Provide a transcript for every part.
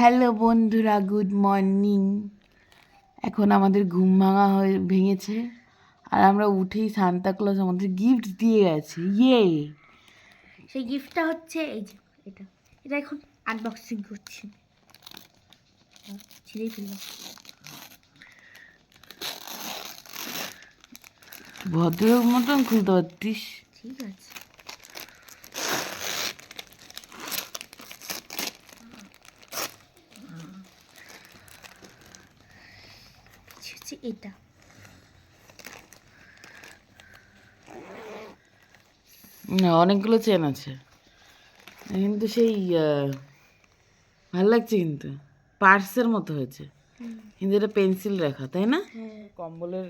Hello বন্ধুরা good morning. এখন আমাদের ঘুম ভাঙা হয়ে ভেঙেছে আর আমরা উঠেই সান্তা ক্লজ আমাদের গিফট দিয়ে গেছে। ইয়ে সেই গিফটটা হচ্ছে এই যে এটা। এটা এখন আনবক্সিং করছি। ছিঁড়েই ফেললাম ভদ্রলোক মতন খুলতে পারতিস। ঠিক আছে। হচ্ছে এটা। না অনেকগুলো চেন আছে। কিন্তু সেই ভালো লাগছে কিন্তু। পার্সের মতো হয়েছে। কিন্তু এটা পেন্সিল রাখা তাই না? হ্যাঁ। কম্বলের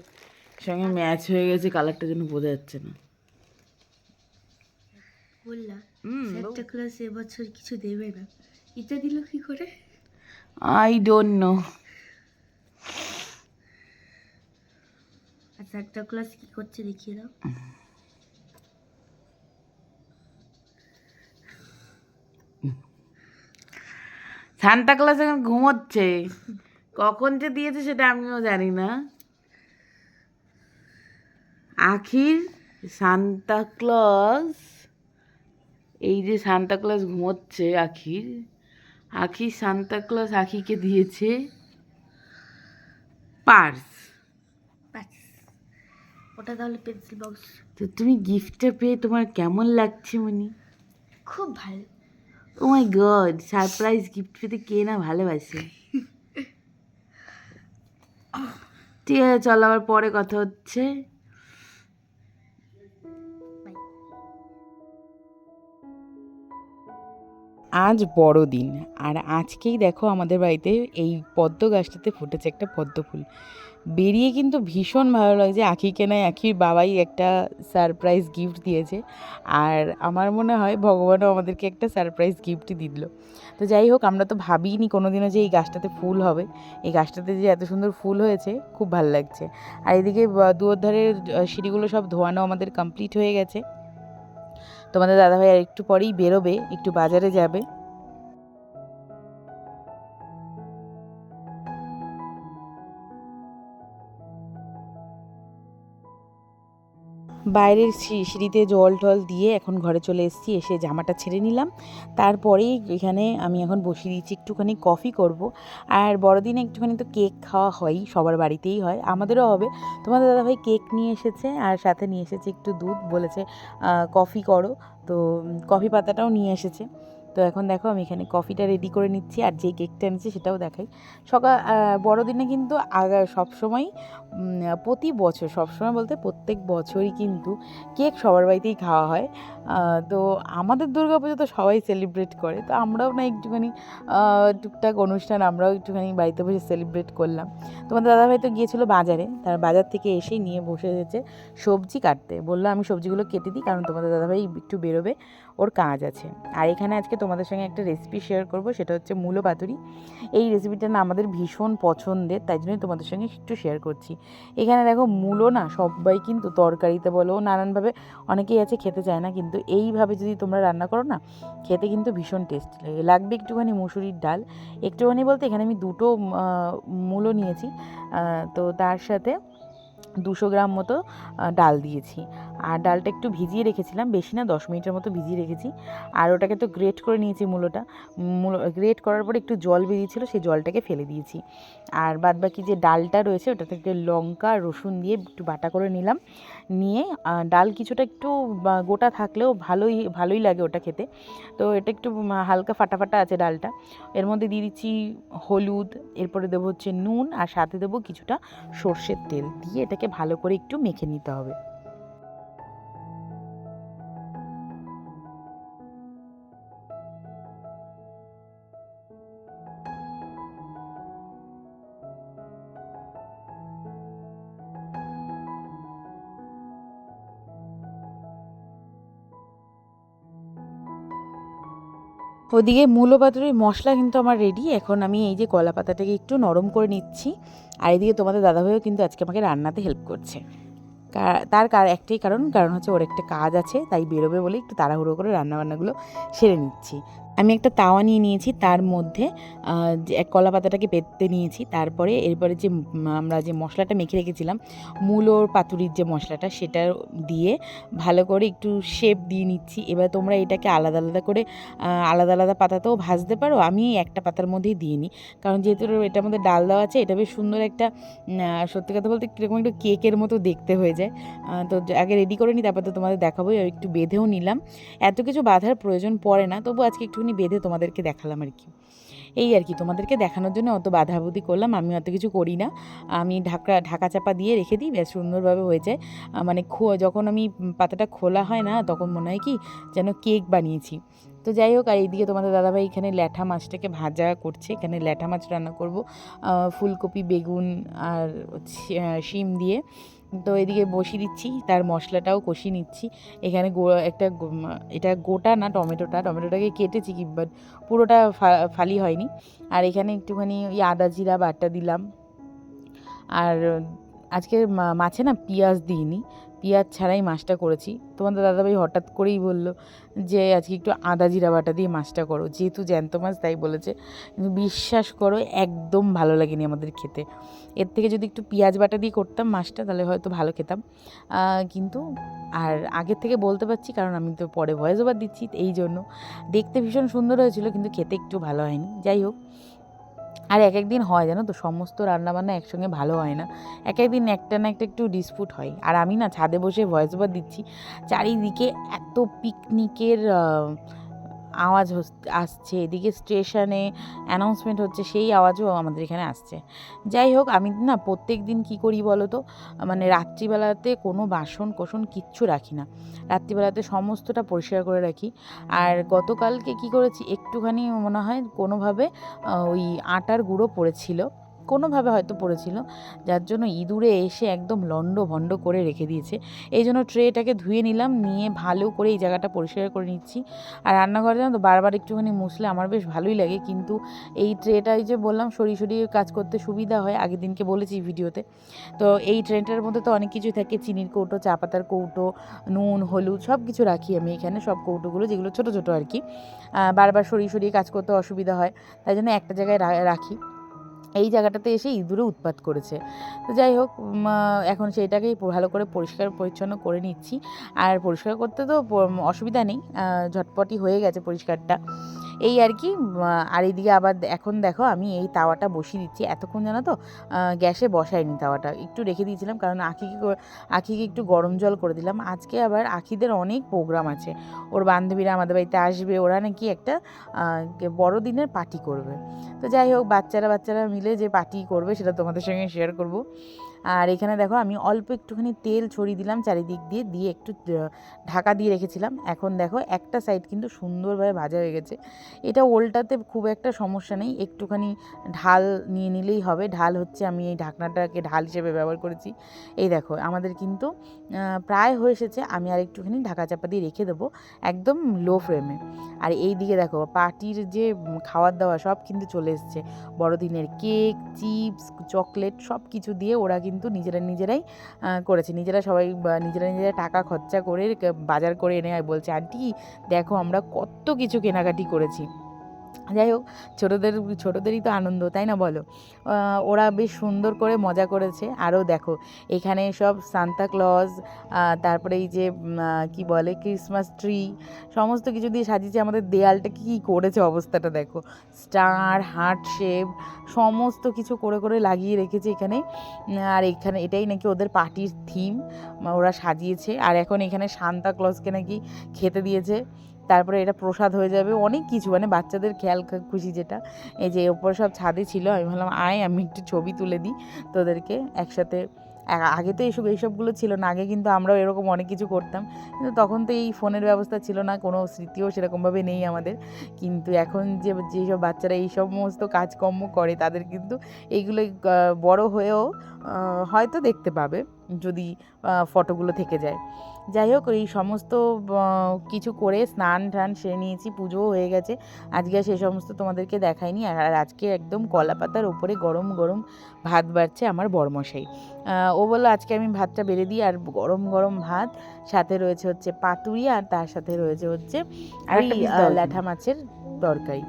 সঙ্গে ম্যাচ হয়ে গেছে কালারটা যেন বোঝা যাচ্ছে না। বললাম একটা ক্লাস এবছর কিছু দেবে না। এটা দিল কি করে? আই ডোন্ট নো একটা ক্লাস কি করছে দেখিয়ে দাও সান্তা ক্লাস এখন ঘুমোচ্ছে কখন যে দিয়েছে সেটা আমিও জানি না আখির সান্তা ক্লজ এই যে সান্তা ক্লজ ঘুমোচ্ছে আখির আখি সান্তা ক্লজ আখিকে দিয়েছে পার্স ওটা তাহলে পেন্সিল বক্স তো তুমি গিফটটা পেয়ে তোমার কেমন লাগছে মনি? খুব ভালো। Oh my god surprise gift পেতে কে না ভালোবাসে? ঠিক আছে চল আবার পরে কথা হচ্ছে। আজ বড়দিন আর আজকেই দেখো আমাদের বাড়িতে এই পদ্ম গাছটাতে ফুটেছে একটা পদ্ম ফুল। বেরিয়ে কিন্তু ভীষণ ভালো লাগছে আখিকে নয় আখির বাবাই একটা সারপ্রাইজ গিফট দিয়েছে। আর আমার মনে হয় ভগবানও আমাদেরকে একটা সারপ্রাইজ গিফটই দিল। তো যাই হোক, আমরা তো ভাবিনি কোনোদিনও যে এই গাছটাতে ফুল হবে। এই গাছটাতে যে এত সুন্দর ফুল হয়েছে, খুব ভালো লাগছে। আর এদিকে বা- সিঁড়িগুলো সব ধোয়ানো আমাদের কমপ্লিট হয়ে গেছে। তোমাদের দাদাভাই আর একটু পরেই বেরোবে, একটু বাজারে যাবে। বাইরের সিঁড়িতে জল টল দিয়ে এখন ঘরে চলে এসেছি, এসে জামাটা ছেড়ে নিলাম। তারপরেই এখানে আমি এখন বসিয়ে দিয়েছি, একটুখানি কফি করব। আর বড়দিনে একটুখানি তো কেক খাওয়া হয়ই সবার বাড়িতেই হয়, আমাদেরও হবে। তোমাদের দাদাভাই কেক নিয়ে এসেছে আর সাথে নিয়ে এসেছে একটু দুধ, বলেছে কফি করো। তো কফি পাতাটাও নিয়ে এসেছে। তো এখন দেখো আমি এখানে কফিটা রেডি করে নিচ্ছি আর যে কেকটা এনেছি সেটাও দেখাই। সকাল বড়দিনে কিন্তু আগা সবসময় প্রতি বছর, সবসময় বলতে প্রত্যেক বছরই কিন্তু কেক সবার বাড়িতেই খাওয়া হয়। তো আমাদের দুর্গা পুজো তো সবাই সেলিব্রেট করে। তো আমরাও না একটুখানি টুকটাক অনুষ্ঠান আমরাও একটুখানি বাড়িতে বসে সেলিব্রেট করলাম। তোমাদের দাদাভাই তো গিয়েছিল বাজারে, তার বাজার থেকে এসেই নিয়ে বসে এসেছে সবজি কাটতে। বলল আমি সবজিগুলো কেটে দিই, কারণ তোমাদের দাদাভাই একটু বেরোবে। ওর কাজ আছে। আর এখানে আজকে তোমাদের সঙ্গে একটা রেসিপি শেয়ার করব, সেটা হচ্ছে মূলো পাতুরি। এই রেসিপিটা না আমাদের ভীষণ পছন্দের, তাই জন্যই তোমাদের সঙ্গে একটু শেয়ার করছি। এখানে দেখো মূলো না সবাই কিন্তু তরকারিতে বলো, নানানভাবে অনেকেই আছে খেতে চায় না, কিন্তু এইভাবে যদি তোমরা রান্না করো না, খেতে কিন্তু ভীষণ টেস্টি লাগে লাগবে একটুখানি মুসুরির ডাল। একটুখানি বলতে এখানে আমি দুটো মূলো নিয়েছি তো তার সাথে দুশো গ্রাম মতো ডাল দিয়েছি। আর ডালটা একটু ভিজিয়ে রেখেছিলাম, বেশি না, দশ মিনিটের মতো ভিজিয়ে রেখেছি। আর ওটাকে তো গ্রেট করে নিয়েছি মূলোটা। মূল, গ্রেট করার পরে একটু জল বেরিয়েছিলো, সেই জলটাকে ফেলে দিয়েছি। আর বাদ বাকি যে ডালটা রয়েছে, ওটা থেকে লঙ্কা, রসুন দিয়ে একটু বাটা করে নিলাম। নিয়ে ডাল কিছুটা একটু গোটা থাকলেও ভালোই ভালোই লাগে ওটা খেতে। তো এটা একটু হালকা ফাটা ফাটা আছে ডালটা। এর মধ্যে দিয়ে দিচ্ছি হলুদ, এরপরে দেবো হচ্ছে নুন, আর সাথে দেবো কিছুটা সর্ষের তেল। দিয়ে এটাকে ভালো করে একটু মেখে নিতে হবে। ওদিকে মূলো পাতুরির মশলা কিন্তু আমার রেডি এখন আমি এই যে কলা পাতাটাকে একটু নরম করে নিচ্ছি। আর এদিকে তোমাদের দাদাভাইও কিন্তু আজকে আমাকে রান্নাতে হেল্প করছে। তার কার একটাই কারণ কারণ হচ্ছে ওর একটা কাজ আছে, তাই বেরোবে বলে একটু তাড়াহুড়ো করে রান্নাবান্নাগুলো সেরে নিচ্ছি। আমি একটা তাওয়া নিয়ে নিয়েছি, তার মধ্যে এক কলা পাতাটাকে পেতে নিয়েছি, তারপরে এরপরে যে আমরা যে মশলাটা মেখে রেখেছিলাম, মূলোর পাতুরির যে মশলাটা, সেটা দিয়ে ভালো করে একটু শেপ দিয়ে নিচ্ছি। এবার তোমরা এটাকে আলাদা আলাদা করে আলাদা আলাদা পাতাতেও ভাজতে পারো। আমি একটা পাতার মধ্যেই দিয়ে নিই। কারণ যেহেতু এটার মধ্যে ডাল দেওয়া আছে, এটা বেশ সুন্দর একটা সত্যি কথা বলতে কীরকম একটু কেকের মতো দেখতে হয়ে যায়। তো আগে রেডি করে নিই, তারপর তো তোমাদের দেখাবো একটু বেঁধেও নিলাম। এত কিছু বাঁধার প্রয়োজন পড়ে না, তবু আজকে একটুখানি বেঁধে তোমাদেরকে দেখালাম আর কি এই আর কি তোমাদেরকে দেখানোর জন্য অত বাধাবুদি করলাম, আমি অত কিছু করি না। আমি ঢাকা ঢাকা চাপা দিয়ে রেখে দিই বেশ সুন্দরভাবে হয়ে যায়। মানে যখন আমি পাতাটা খোলা হয় না, তখন মনে হয় কি যেন কেক বানিয়েছি। তো যাই হোক, আর এইদিকে তোমাদের দাদাভাই এখানে ল্যাঠা মাছটাকে ভাজা করছে। এখানে ল্যাঠা মাছ রান্না করব। ফুলকপি, বেগুন আর শিম দিয়ে। তো এদিকে বসিয়ে দিচ্ছি, তার মশলাটাও কষিয়ে নিচ্ছি। এখানে গো- একটা এটা গোটা না টমেটোটা, টমেটোটাকে কেটেছি কি বাট পুরোটা ফালি হয়নি। আর এখানে একটুখানি ওই আদা জিরা বাটা দিলাম। আর আজকে মাছে না পেঁয়াজ দিইনি। পেঁয়াজ ছাড়াই মাছটা করেছি। তোমাদের দাদাভাই হঠাৎ করেই বলল যে, আজকে একটু আদা জিরা বাটা দিয়ে মাছটা করো। যেহেতু জ্যান্ত মাছ, তাই বলেছে। কিন্তু বিশ্বাস করো, একদম ভালো লাগেনি আমাদের খেতে। এর থেকে যদি একটু পেঁয়াজ বাটা দিয়ে করতাম মাছটা, তাহলে হয়তো ভালো খেতাম। কিন্তু আর আগের থেকে বলতে পারছি, কারণ আমি তো পরে ভয়েস ওভার দিচ্ছি এই জন্য দেখতে ভীষণ সুন্দর হয়েছিল, কিন্তু খেতে একটু ভালো হয়নি। যাই হোক আর এক একদিন হয়, জানো তো? সমস্ত রান্নাবান্না একসঙ্গে ভালো হয় না। এক একদিন একটা না একটা একটু ডিসপুট হয়। আর আমি না ছাদে বসে ভয়েস ওভার দিচ্ছি। চারিদিকে এত পিকনিকের আওয়াজ আসছে, এদিকে স্টেশনে অ্যানাউন্সমেন্ট হচ্ছে, সেই আওয়াজও আমাদের এখানে আসছে। যাই হোক, আমি না প্রত্যেক দিন কী করি বলো তো? মানে রাত্রিবেলাতে কোনো বাসন কোসন কিচ্ছু রাখি না। রাত্রিবেলাতে সমস্তটা পরিষ্কার করে রাখি। আর গতকালকে কি করেছি? একটুখানি মনে হয় কোনোভাবে ওই আটার গুঁড়ো পড়েছিল। কোনোভাবে হয়তো পড়েছিল। যার জন্য ইঁদুরে এসে একদম লন্ড ভণ্ড করে রেখে দিয়েছে। এই জন্য ট্রেটাকে ধুয়ে নিলাম, নিয়ে ভালো করে এই জায়গাটা পরিষ্কার করে নিচ্ছি। আর রান্নাঘরে জানো তো, বারবার একটুখানি মুছলে আমার বেশ ভালোই লাগে। কিন্তু এই ট্রেটাই যে বললাম, সরিয়ে সরিয়ে কাজ করতে সুবিধা হয়। আগের দিনকে বলেছি ভিডিওতে। তো এই ট্রেনটার মধ্যে তো অনেক কিছুই থাকে। চিনির কৌটো, চা পাতার কৌটো, নুন, হলুদ সব কিছু রাখি আমি এখানে। সব কৌটোগুলো যেগুলো ছোটো ছোটো আর কি। বারবার সরিয়ে সরিয়ে কাজ করতে অসুবিধা হয়। তাই জন্য একটা জায়গায় রাখি। এই জায়গাটাতে এসে ইঁদুরে উৎপাত করেছে। তো যাই হোক এখন সেইটাকেই ভালো করে পরিষ্কার পরিচ্ছন্ন করে নিচ্ছি। আর পরিষ্কার করতে তো অসুবিধা নেই আহ, ঝটপটই হয়ে গেছে পরিষ্কারটা। এই আর কি আর এইদিকে আবার এখন দেখো আমি এই তাওয়াটা বসিয়ে দিচ্ছি। এতক্ষণ জানো তো গ্যাসে বসাইনি তাওয়াটা। একটু রেখে দিয়েছিলাম কারণ আখিকে আখিকে একটু গরম জল করে দিলাম। আজকে আবার আখিদের অনেক প্রোগ্রাম আছে। ওর বান্ধবীরা আমাদের বাড়িতে আসবে ওরা নাকি একটা বড়দিনের পার্টি করবে। তো যাই হোক বাচ্চারা বাচ্চারা মিলে যে পার্টি করবে সেটা তোমাদের সঙ্গে শেয়ার করব। আর এখানে দেখো আমি অল্প একটুখানি তেল ছড়িয়ে দিলাম চারিদিক দিয়ে দিয়ে একটু ঢাকা দিয়ে রেখেছিলাম। এখন দেখো একটা সাইড কিন্তু সুন্দরভাবে ভাজা হয়ে গেছে। এটা ওল্টাতে খুব একটা সমস্যা নেই, একটুখানি ঢাল নিয়ে নিলেই হবে। ঢাল হচ্ছে আমি এই ঢাকনাটাকে ঢাল হিসেবে ব্যবহার করেছি। এই দেখো আমাদের কিন্তু প্রায় হয়ে এসেছে, আমি আর একটুখানি ঢাকা চাপা দিয়ে রেখে দেবো একদম লো ফ্লেমে আর এই দিকে দেখো পার্টির যে খাওয়ার দাওয়া সব কিন্তু চলে এসছে। বড়দিনের কেক, চিপস, চকলেট সব কিছু দিয়ে ওরা কিন্তু নিজেরা নিজেরাই করেছে। নিজেরা সবাই নিজেরা নিজেরা টাকা খরচা করে বাজার করে এনে বলছে, আন্টি, দেখো আমরা কত কিছু কেনাকাটি করেছি। যাই হোক ছোটোদের, ছোটোদেরই তো আনন্দ, তাই না বলো? ওরা বেশ সুন্দর করে মজা করেছে। আরও দেখো, এখানে সব সান্তা ক্লজ তারপরে এই যে কি বলে, ক্রিসমাস ট্রি, সমস্ত কিছু দিয়ে সাজিয়েছে আমাদের দেয়ালটা কী কী করেছে অবস্থাটা দেখো। স্টার, হার্ট শেপ, সমস্ত কিছু করে করে লাগিয়ে রেখেছে এখানে। আর এখানে, এটাই নাকি ওদের পার্টির থিম, ওরা সাজিয়েছে। আর এখন এখানে সান্তা ক্লজকে নাকি খেতে দিয়েছে। তারপরে এটা প্রসাদ হয়ে যাবে, অনেক কিছু মানে বাচ্চাদের খেয়াল খুশি যেটা। এই যে ওপরে সব ছাদে ছিল, আমি ভাবলাম, আয়, আমি একটু ছবি তুলে দিই তোদেরকে একসাথে। আগে তো এইসব এইসবগুলো ছিল না, আগে কিন্তু আমরাও এরকম অনেক কিছু করতাম। কিন্তু তখন তো এই ফোনের ব্যবস্থা ছিল না, কোনো স্মৃতিও সেরকমভাবে নেই আমাদের। কিন্তু এখন যে, যেসব বাচ্চারা এই সমস্ত কাজকর্ম করে, তাদের কিন্তু এইগুলো বড় হয়েও হয়তো দেখতে পাবে যদি ফটোগুলো থেকে যায়। যাই হোক এই সমস্ত কিছু করে স্নান টান সেরে নিয়েছি পুজোও হয়ে গেছে। আজকে আর সে সমস্ত তোমাদেরকে দেখাইনি। আর আজকে একদম কলা পাতার ওপরে গরম গরম ভাত বাড়ছে আমার বরমশাই। ও বলল আজকে আমি ভাতটা বেড়ে দিই। আর গরম গরম ভাত সাথে রয়েছে হচ্ছে পাতুরি আর তার সাথে রয়েছে হচ্ছে আর। ল্যাঠা মাছের তরকারি।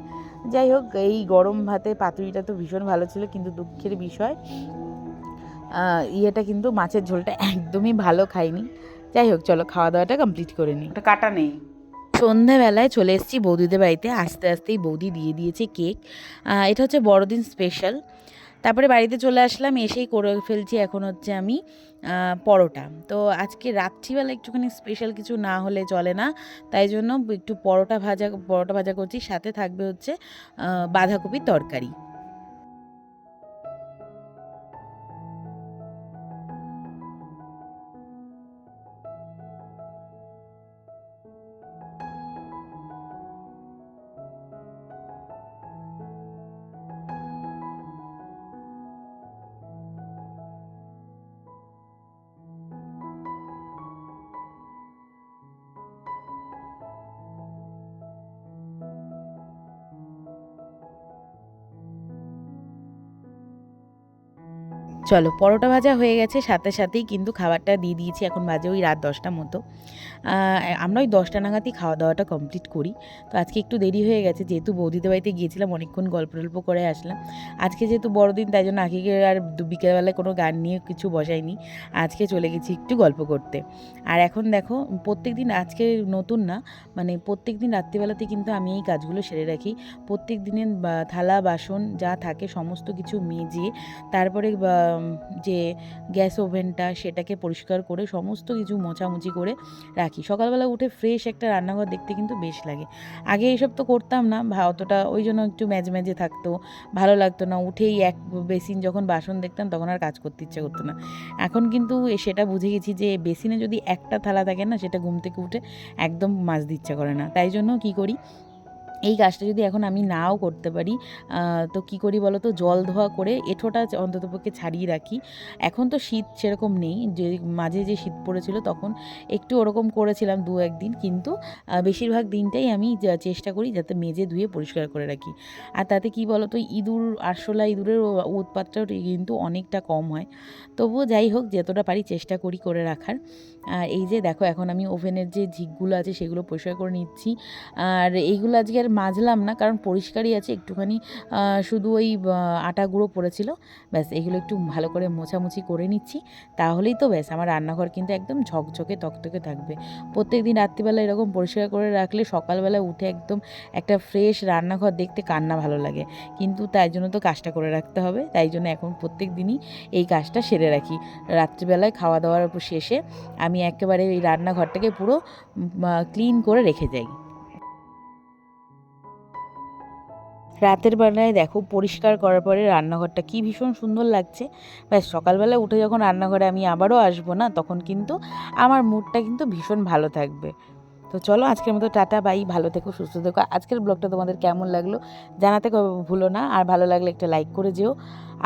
যাই হোক এই গরম ভাতে পাতুরিটা তো ভীষণ ভালো ছিল কিন্তু দুঃখের বিষয় ইয়েটা কিন্তু মাছের ঝোলটা একদমই ভালো খাইনি। যাই হোক চলো খাওয়া দাওয়াটা কমপ্লিট করে নিই। ওটা কাটা নেই। সন্ধ্যাবেলায় চলে এসেছি বৌদিদের বাড়িতে। আস্তে আস্তেই বৌদি দিয়ে দিয়েছে কেক। এটা হচ্ছে বড়দিন স্পেশাল তারপরে বাড়িতে চলে আসলাম এসেই করে ফেলছি এখন হচ্ছে আমি পরোটা। তো আজকে রাত্রিবেলা একটুখানি স্পেশাল কিছু না হলে চলে না। তাই জন্য একটু পরোটা ভাজা পরোটা ভাজা করছি। সাথে থাকবে হচ্ছে বাঁধাকপির তরকারি। চলো, পরোটা ভাজা হয়ে গেছে, সাথে সাথেই কিন্তু খাবারটা দিয়ে দিয়েছি। এখন বাজে ওই রাত দশটা মতো। আমরা ওই দশটা নাগাদই খাওয়া দাওয়াটা কমপ্লিট করি। তো আজকে একটু দেরি হয়ে গেছে, যেহেতু বৌদিদের বাড়িতে গিয়েছিলাম, অনেকক্ষণ গল্প টল্প করে আসলাম। আজকে যেহেতু বড়দিন, তাই জন্য আগে আর বিকেলবেলায় কোনো গান নিয়ে কিছু বসাইনি। আজকে চলে গেছি একটু গল্প করতে। আর এখন দেখো প্রত্যেক দিন আজকে নতুন না মানে প্রত্যেক দিন রাত্রিবেলাতে কিন্তু আমি এই কাজগুলো সেরে রাখি। প্রত্যেক দিনের থালা, বাসন যা থাকে, সমস্ত কিছু মেজে, তারপরে যে গ্যাস ওভেনটা সেটাকে পরিষ্কার করে সমস্ত কিছু মোছামুছি করে রাখি। সকালবেলা উঠে ফ্রেশ একটা রান্নাঘর দেখতে কিন্তু বেশ লাগে। আগে এসব তো করতাম না অতটা ওই জন্য একটু ম্যাজে ম্যাজে থাকতো, ভালো লাগতো না। উঠেই এক বেসিন যখন বাসন দেখতাম তখন আর কাজ করতে ইচ্ছে করতো না। এখন কিন্তু সেটা বুঝে গেছি যে বেসিনে যদি একটা থালা থাকে না, সেটা ঘুম থেকে উঠে একদম মাজতে ইচ্ছা করে না। তাই জন্য কী করি এই কাজটা যদি এখন আমি নাও করতে পারি তো কি করি বলো তো জল ধোয়া করে এঁঠোটা অন্ততপক্ষে ছাড়িয়ে রাখি। এখন তো শীত সেরকম নেই, যে মাঝে যে শীত পড়েছিল তখন একটু ওরকম করেছিলাম দু একদিন কিন্তু বেশিরভাগ দিনটাই আমি চেষ্টা করি যাতে মেজে ধুয়ে পরিষ্কার করে রাখি। আর তাতে কি বলো তো ইঁদুর, আরশোলা ইঁদুরের উৎপাতটাও কিন্তু অনেকটা কম হয়। তবুও যাই হোক, যতটা পারি চেষ্টা করি করে রাখার। আর এই যে দেখো, এখন আমি ওভেনের যে ঝিকগুলো আছে সেগুলো পরিষ্কার করে নিচ্ছি। আর এইগুলো আজকে আর মাজলাম না, কারণ পরিষ্কারই আছে, একটুখানি শুধু ওই আটা গুঁড়ো পড়েছিল। ব্যাস, এগুলো একটু ভালো করে মোছামুছি করে নিচ্ছি। তাহলেই তো ব্যাস, আমার রান্নাঘর কিন্তু একদম ঝকঝকে তকতকে থাকবে। প্রত্যেক দিন রাত্রিবেলা এরকম পরিষ্কার করে রাখলে সকালবেলা উঠে একদম একটা ফ্রেশ রান্নাঘর দেখতে কান্না ভালো লাগে। কিন্তু তাই জন্য তো কাজটা করে রাখতে হবে, তাই জন্য এখন প্রত্যেক দিনই এই কাজটা সেরে রাখি। রাত্রিবেলায় খাওয়া দাওয়ার শেষে আমি একেবারে এই রান্নাঘরটাকে পুরো ক্লিন করে রেখে যাই। রাতের বেলায় দেখো পরিষ্কার করার পরে রান্নাঘরটা কি ভীষণ সুন্দর লাগছে। ব্যাস, সকালবেলা উঠে যখন রান্নাঘরে আমি আবারও আসব না, তখন কিন্তু আমার মুডটা কিন্তু ভীষণ ভালো থাকবে। তো চলো আজকের মতো টাটা, বাই, ভালো থেকো, সুস্থ থেকো। আজকের ব্লগটা তোমাদের কেমন লাগল জানাতে ভুলো না, আর ভালো লাগলে একটা লাইক করে যেও।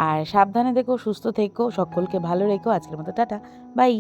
আর সাবধানে দেখো সুস্থ থেকো, সকলকে ভালো রেখো। আজকের মতো টাটা, বাই।